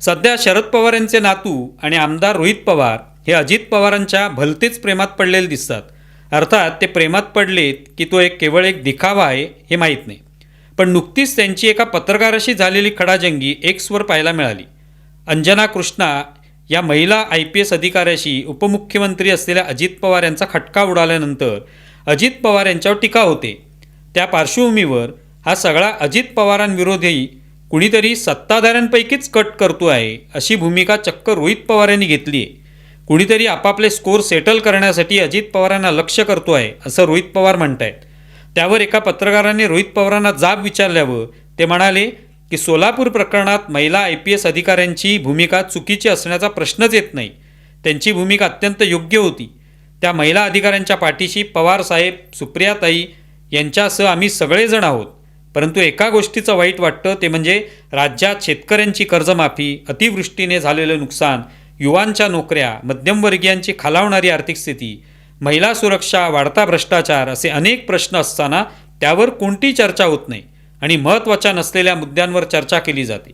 सध्या शरद पवार यांचे नातू आणि आमदार रोहित पवार हे अजित पवारांच्या भलतेच प्रेमात पडलेले दिसतात. अर्थात ते प्रेमात पडलेत की तो एक केवळ एक दिखावा आहे हे माहीत नाही. पण नुकतीच त्यांची एका पत्रकाराशी झालेली खडाजंगी एक्सवर पाहायला मिळाली. अंजना कृष्णा या महिला आय पी एस अधिकाऱ्याशी उपमुख्यमंत्री असलेल्या अजित पवार यांचा खटका उडाल्यानंतर अजित पवार यांच्यावर टीका होते. त्या पार्श्वभूमीवर हा सगळा अजित पवारांविरोधी कुणीतरी सत्ताधाऱ्यांपैकीच कट करतो आहे अशी भूमिका चक्क रोहित पवार यांनी घेतली आहे. कुणीतरी आपापले स्कोर सेटल करण्यासाठी अजित पवारांना लक्ष करतो आहे असं रोहित पवार म्हणत आहेत त्यावर एका पत्रकाराने रोहित पवारांना जाब विचारल्यावर ते म्हणाले की सोलापूर प्रकरणात महिला आय पी एस अधिकाऱ्यांची भूमिका चुकीची असण्याचा प्रश्नच येत नाही. त्यांची भूमिका अत्यंत योग्य होती. त्या महिला अधिकाऱ्यांच्या पाठीशी पवार साहेब सुप्रियाताई यांच्यासह आम्ही सगळेजण आहोत. परंतु एका गोष्टीचं वाईट वाटतं ते म्हणजे राज्यात शेतकऱ्यांची कर्जमाफी अतिवृष्टीने झालेलं नुकसान युवांच्या नोकऱ्या मध्यमवर्गीयांची खालावणारी आर्थिक स्थिती महिला सुरक्षा वाढता भ्रष्टाचार असे अनेक प्रश्न असताना त्यावर कोणती चर्चा होत नाही आणि महत्त्वाच्या नसलेल्या मुद्द्यांवर चर्चा केली जाते.